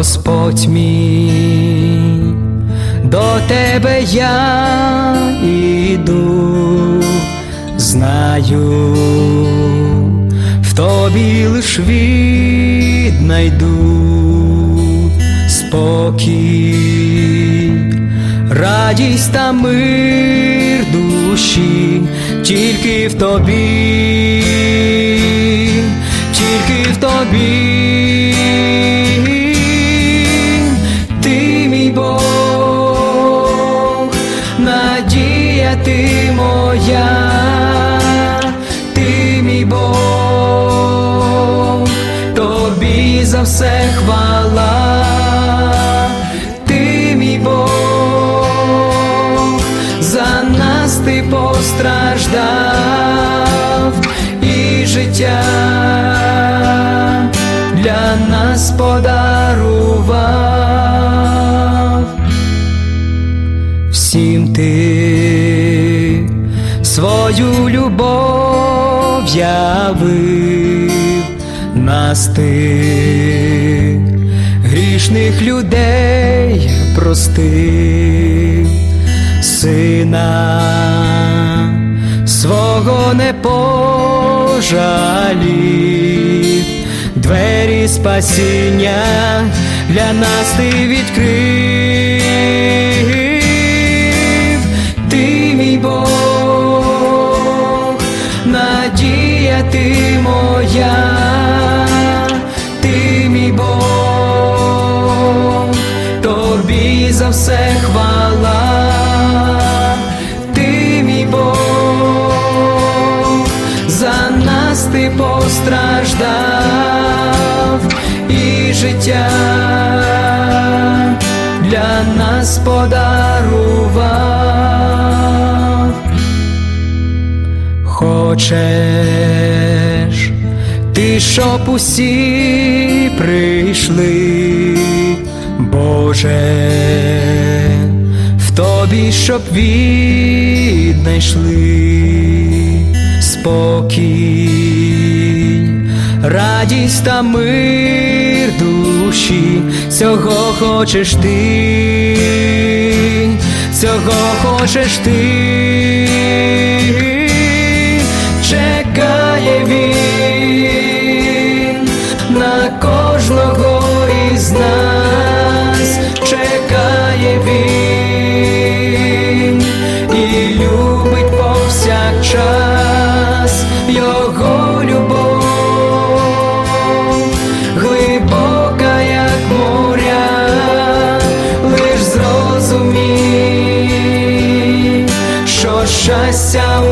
Господь мій, до тебе я іду, знаю, в тобі лиш віднайду спокій, радість та мир душі, тільки в тобі, надія ти моя, ти мій Бог, тобі за все хвала, ти мій за нас ти постраждав і життя для нас подарував любов явив нас ти грішних людей простив сина свого не пожалів, двері спасіння для нас ти відкрив, ти моя, ти мій Бог, тобі за все хвала, ти мій Бог, за нас ти постраждав і життя для нас подарував. Хочеш, щоб усі прийшли, Боже, в тобі, щоб віднайшли спокій, радість та мир душі, цього хочеш ти, цього хочеш ти, чекає він зрозумій,